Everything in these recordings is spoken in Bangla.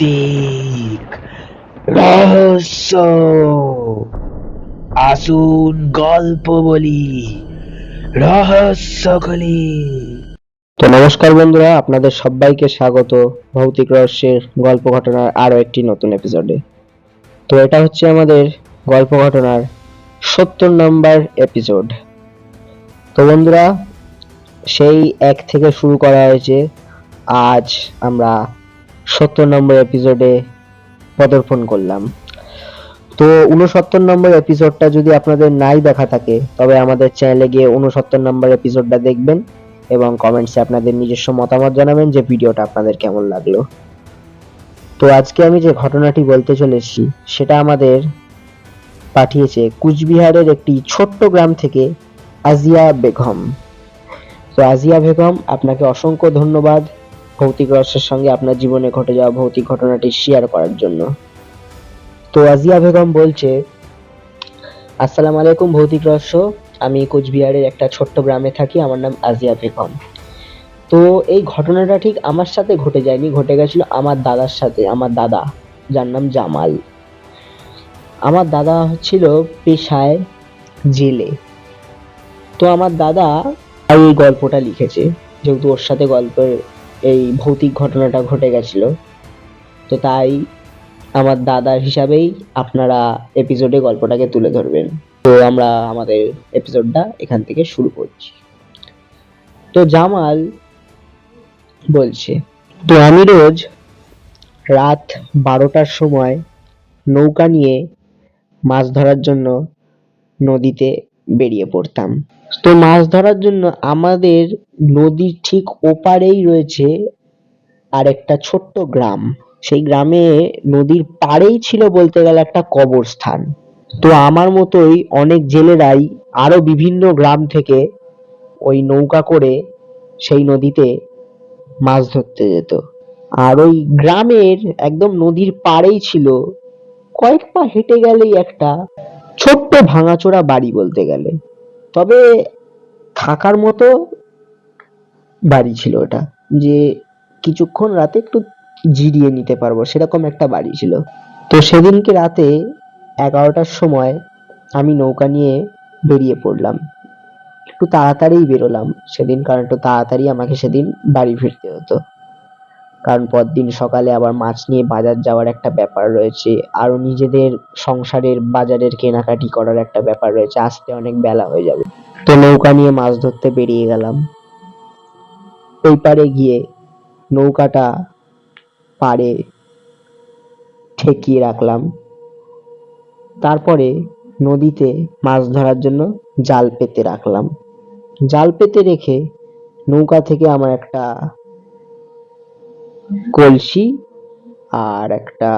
ভৌতিক রহস্য। আসুন গল্প বলি। রহস্য খুলি। তো নমস্কার বন্ধুরা, আপনাদের সবাইকে স্বাগত ভৌতিক রহস্যের গল্প ঘটনার আরও একটি নতুন এপিসোডে তো এটা হচ্ছে আমাদের গল্প ঘটনার সত্তর নম্বর এপিসোড তো বন্ধুরা, সেই এক থেকে শুরু করা হয়েছে। আজ আমরা সত্তর নম্বর এপিসোডে পদার্পণ করলাম। তো উনসত্তর নম্বর এপিসোডটা যদি আপনাদের নাই দেখা থাকে, তবে আমাদের চ্যানেলে গিয়ে উনসত্তর নম্বর এপিসোডটা দেখবেন এবং কমেন্টসে আপনাদের নিজস্ব মতামত জানাবেন যে ভিডিওটা আপনাদের কেমন লাগল। তো আজকে আমি যে ঘটনাটি বলতে চলেছি, সেটা আমাদের পাঠিয়েছে কুচবিহারের একটি ছোট্ট গ্রাম থেকে আজিয়া বেগম। তো আজিয়া বেগম, আপনাকে অসংখ্য ধন্যবাদ। ভৌতিক রহস্যের সঙ্গে আপনার জীবনে ঘটে যাওয়া ভৌতিক ঘটনাটি শেয়ার করার জন্য। তো আজিয়া বেগম বলছে, আসসালামু আলাইকুম ভৌতিক রহস্য। আমি কোচবিহারের একটা ছোট্ট গ্রামে থাকি, আমার নাম আজিয়া বেগম। তো এই ঘটনাটা ঠিক আমার সাথে ঘটে যায়নি, ঘটে গেছিল আমার দাদার সাথে, আমার দাদা, যার নাম জামাল। আমার দাদা ছিল পেশায় জেলে। তো আমার দাদা এই গল্পটা লিখেছে, যেহেতু ওর সাথে গল্পের এই ভৌতিক ঘটনাটা ঘটে গেছিল। তো তাই আমার দাদার হিসাবেই আপনারা এপিসোডে গল্পটাকে তুলে ধরবেন। তো আমরা আমাদের এপিসোডটা এখান থেকে শুরু করছি। তো জামাল বলছে, তো আমি রোজ রাত বারোটার সময় নৌকা নিয়ে মাছ ধরার জন্য নদীতে বেরিয়ে পড়তাম। তো মাছ ধরার জন্য আমাদের নদীর ঠিক ওপারেই রয়েছে আরেকটা ছোট্ট গ্রাম। সেই গ্রামে নদীর পাড়েই ছিল বলতে গেলে একটা কবরস্থান। তো আমার মতোই অনেক জেলেরাই আরও বিভিন্ন গ্রাম থেকে ওই নৌকা করে সেই নদীতে মাছ ধরতে যেত। আর ওই গ্রামের একদম নদীর পাড়েই ছিল কয়েক পা হেঁটে গেলেই একটা ছোট্ট ভাঙাচোরা বাড়ি বলতে গেলে। তবে থাকার মতো বাড়ি ছিল ওটা, যে কিছুক্ষণ রাতে একটু জিরিয়ে নিতে পারব, সেরকম একটা বাড়ি ছিল। তো সেদিনকে রাতে এগারোটার সময় আমি নৌকা নিয়ে বেরিয়ে পড়লাম। একটু তাড়াতাড়িই বেরোলাম। সেদিন কারণ একটু তাড়াতাড়ি আমাকে সেদিন বাড়ি ফিরতে হতো। কারণ পরদিন সকালে আবার মাছ নিয়ে বাজার যাওয়ার একটা ব্যাপার রয়েছে। আরও নিজেদের সংসারের, বাজারের কেনাকাটি করার একটা ব্যাপার রয়েছে। আসতে অনেক বেলা হয়ে যাবে। তো নৌকা নিয়ে মাছ ধরতে বেরিয়ে গেলাম। ওই পারে গিয়ে নৌকাটা পাড়ে ঠেকিয়ে রাখলাম। তারপরে নদীতে মাছ ধরার জন্য জাল পেতে রাখলাম। জাল পেতে রেখে নৌকা থেকে আমার একটা কলসি আর একটা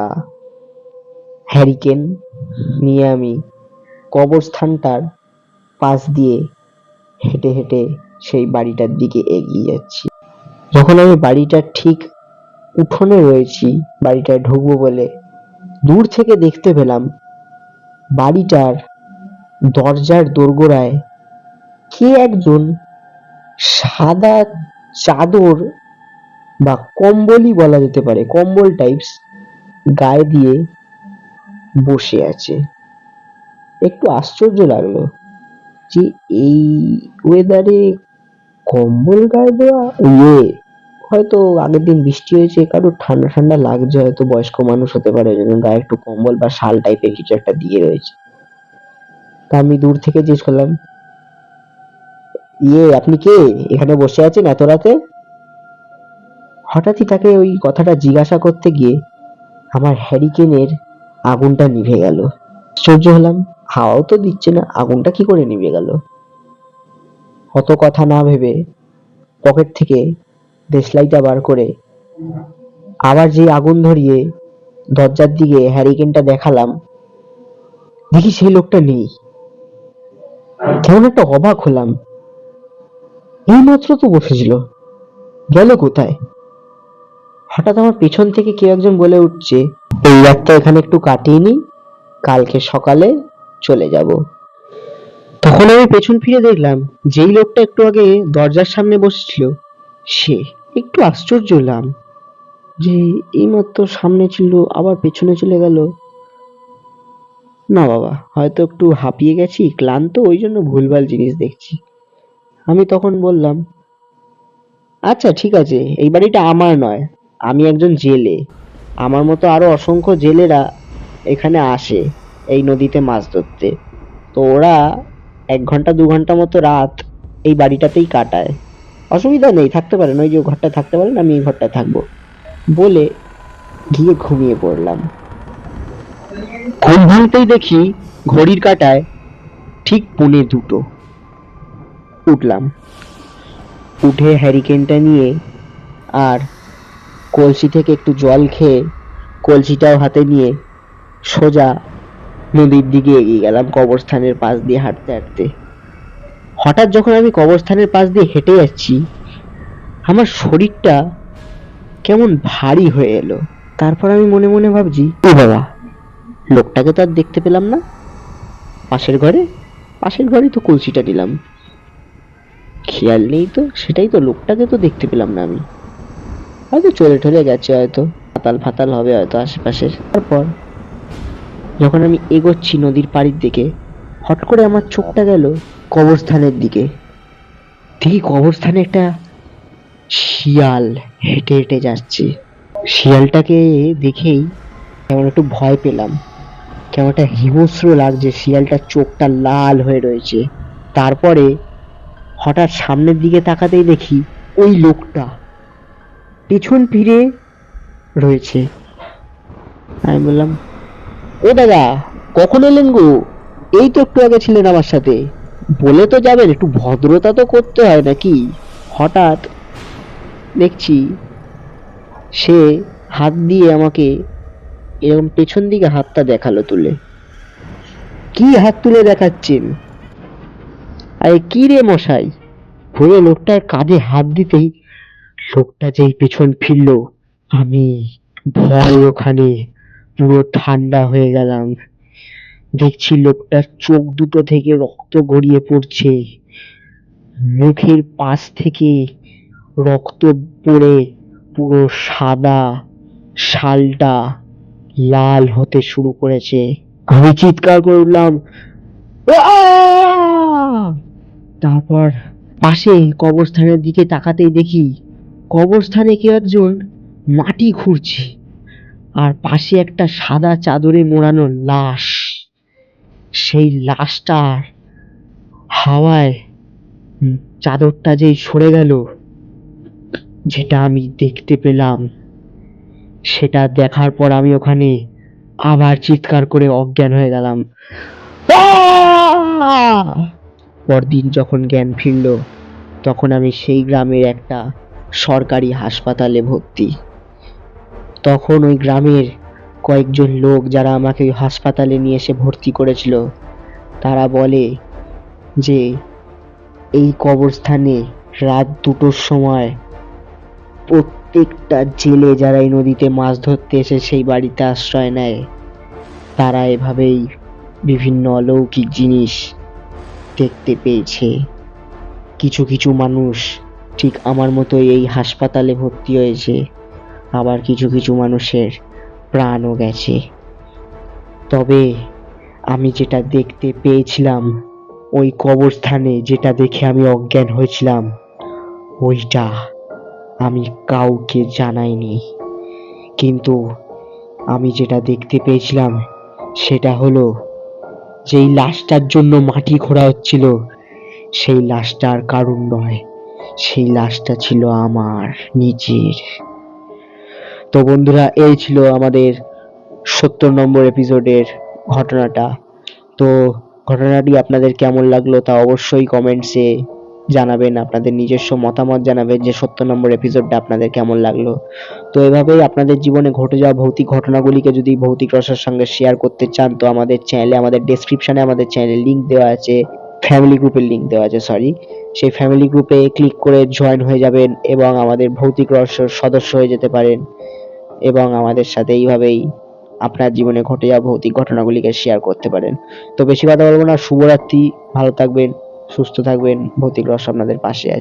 হ্যারিকেন নিয়ে আমি কবরস্থানটার পাশ দিয়ে হেঁটে হেঁটে সেই বাড়িটার দিকে এগিয়ে যাচ্ছি। যখন আমি বাড়িটার ঠিক উঠোনে রয়েছি, বাড়িটায় ঢুকবো বলে দূর থেকে দেখতে পেলাম বাড়িটার দরজার দোরগোড়ায় কে একজন সাদা চাদর বা কম্বলই বলা যেতে পারে, কম্বল টাইপস গায়ে দিয়ে বসে আছে। একটু আশ্চর্য লাগল যে এই ওয়েদারে কম্বল গায়ে দেওয়া ইয়ে হয়তো আগের দিন বৃষ্টি হয়েছে কারোর ঠান্ডা ঠান্ডা লাগছে, হয়তো বয়স্ক মানুষ হতে পারে গায়ে একটু কম্বল বা শাল টাইপের কিছু একটা দিয়ে রয়েছে। তা আমি দূর থেকে জিজ্ঞেস করলাম ইয়ে আপনি কে? এখানে বসে আছেন এত রাতে? হঠাৎই তাকে ওই কথাটা জিজ্ঞাসা করতে গিয়ে আমার হ্যারিকেনের আগুনটা নিভে গেল। আশ্চর্য হলাম, হাওয়াও তো দিচ্ছে না, আগুনটা কি করে নিভে গেল? অত কথা না ভেবে পকেট থেকে দেশলাইটা বার করে আবার যে আগুন ধরিয়ে দরজার দিকে হ্যারিকেনটা দেখালাম, দেখি সেই লোকটা নেই। কেমন একটা অবাক হলাম। এই মাত্র তো বসেছিল। গেল কোথায়? হঠাৎ আমার পেছন থেকে কেউ একজন বলে উঠছে, এই রাতটা এখানে একটু কাটিয়ে নি কালকে সকালে চলে যাব। তখন আমি পেছন ফিরে দেখলাম, যেই লোকটা একটু আগে দরজার সামনে বসেছিল, সে একটু আশ্চর্য হলাম, যে এইমাত্র সামনে ছিল, আবার পেছনে চলে গেল। না বাবা, হয়তো একটু হাঁপিয়ে গেছি, ক্লান্ত, ওই জন্য ভুলভাল জিনিস দেখছি। আমি তখন বললাম আচ্ছা ঠিক আছে, এই বাড়িটা আমার নয়। আমি একজন জেলে। আমার মতো আরও অসংখ্য জেলেরা এখানে আসে এই নদীতে মাছ ধরতে। তো ওরা এক ঘণ্টা, দু ঘণ্টা মতো রাত এই বাড়িটাতেই কাটায়। অসুবিধা নেই, থাকতে পারেন। ওই যে ঘরটায় থাকতে পারেন, আমি এই ঘরটায় থাকব বলে গিয়ে ঘুমিয়ে পড়লাম। ঘুম ভাঙতেই দেখি ঘড়ির কাটায় ঠিক পৌনে দুটো। উঠলাম। উঠে হ্যারিকেনটা নিয়ে আর কলসি থেকে একটু জল খেয়ে কলসিটাও হাতে নিয়ে সোজা নদীর দিকে এগিয়ে গেলাম কবরস্থানের পাশ দিয়ে হাঁটতে হাঁটতে। হঠাৎ যখন আমি কবরস্থানের পাশ দিয়ে হেঁটে যাচ্ছি, আমার শরীরটা কেমন ভারী হয়ে এলো। তারপর আমি মনে মনে ভাবছি ও বাবা, লোকটাকে তো আর দেখতে পেলাম না। পাশের ঘরে? পাশের ঘরেই তো কলসিটা দিলাম খেয়াল নেই তো, সেটাই তো, লোকটাকে তো দেখতে পেলাম না আমি। হয়তো চলে ঠলে গেছে হয়তো। ফাতাল ফাতাল হবে হয়তো আশেপাশে তারপর যখন আমি এগোচ্ছি নদীর পাড়ির দিকে, হট করে আমার চোখটা গেল কবরস্থানের দিকে। দেখি কবরস্থানে একটা শিয়াল হেঁটে হেঁটে যাচ্ছে। শিয়ালটাকে দেখেই কেমন একটু ভয় পেলাম। কেমন একটা হিংস্র লাগছে শিয়ালটার চোখটা লাল হয়ে রয়েছে। তারপরে হঠাৎ সামনের দিকে তাকাতেই দেখি ওই লোকটা। পিছন ফিরে রয়েছে। আমি বললাম, ও দাদা, কখন এলেন গো? এই তো একটু আগে ছিলেন আমার সাথে। বলে তো যাবেন, একটু ভদ্রতা তো করতে হয় নাকি? হঠাৎ দেখছি সে হাত দিয়ে আমাকে এরকম পেছন দিকে হাতটা দেখাল তুলে। কি হাত তুলে দেখাচ্ছেন? আরে, কি রে মশাই? বলে লোকটার কাঁধে হাত দিতেই লোকটা যেই পেছন ফিরলো, আমি ভয় ওখানে পুরো ঠান্ডা হয়ে গেলাম। দেখছি লোকটার চোখ দুটো থেকে রক্ত গড়িয়ে পড়ছে। মুখের পাশ থেকে রক্ত পড়ে পুরো সাদা শালটা লাল হতে শুরু করেছে। আমি চিৎকার করে উঠলাম তারপর পাশে কবরস্থানের দিকে তাকাতেই দেখি কবরস্থানে কেউ একজন মাটি খুঁড়ছে আর পাশে একটা সাদা চাদরে মোড়ানো লাশ। সেই লাশটার হাওয়ায় চাদরটা যেই সরে গেল, যেটা আমি দেখতে পেলাম, সেটা দেখার পর আমি ওখানে আবার চিৎকার করে অজ্ঞান হয়ে গেলাম। পরদিন যখন জ্ঞান ফিরল, তখন আমি সেই গ্রামের একটা সরকারি হাসপাতালে ভর্তি। তখন ওই গ্রামের কয়েকজন লোক যারা আমাকে ওই হাসপাতালে নিয়ে এসে ভর্তি করেছিল, তারা বলে যে, এই কবরস্থানে রাত দুটোর সময় প্রত্যেকটা জেলে যারা এই নদীতে মাছ ধরতে এসে সেই বাড়িতে আশ্রয় নেয়, তারা এভাবেই বিভিন্ন অলৌকিক জিনিস দেখতে পেয়েছে। কিছু কিছু মানুষ ঠিক আমার মতো এই হাসপাতালে ভর্তি হয়েছে। আবার কিছু কিছু মানুষের প্রাণও গেছে। তবে আমি যেটা দেখতে পেয়েছিলাম, ওই কবরস্থানে যেটা দেখে আমি অজ্ঞান হয়েছিলাম, ওইটা আমি কাউকে জানাইনি। কিন্তু আমি যেটা দেখতে পেয়েছিলাম, সেটা হলো, যেই লাশটার জন্য মাটি খোঁড়া হচ্ছিল, সেই লাশটার কারণ নয়। সেই লাশটা ছিল আমার, নিজের। তো বন্ধুরা, এই ছিল আমাদের সত্তর নম্বর এপিসোডের ঘটনাটা। তো ঘটনাটি আপনাদের কেমন লাগল তা অবশ্যই কমেন্টসে জানাবেন, আপনাদের নিজস্ব মতামত জানাবেন যে সত্তর নম্বর এপিসোডটা আপনাদের কেমন লাগল। তো এভাবেই আপনাদের জীবনে ঘটে যাওয়া ভৌতিক ঘটনাগুলিকে যদি ভৌতিক রসের সঙ্গে শেয়ার করতে চান, তো আমাদের চ্যানেলে আমাদের ডেসক্রিপশনে আমাদের চ্যানেলের লিঙ্ক দেওয়া আছে। ফ্যামিলি গ্রুপের লিংক দেওয়া আছে সরি সেই ফ্যামিলি গ্রুপে ক্লিক করে জয়েন হয়ে যাবেন এবং আমাদের ভৌতিক রহস্যর সদস্য হয়ে যেতে পারেন এবং আমাদের সাথে এইভাবেই আপনার জীবনে ঘটে যাওয়া ভৌতিক ঘটনাগুলিকে শেয়ার করতে পারেন। তো বেশি কথা বলব না, শুভরাত্রি, ভালো থাকবেন, সুস্থ থাকবেন, ভৌতিক রহস্য আপনাদের পাশে আছে।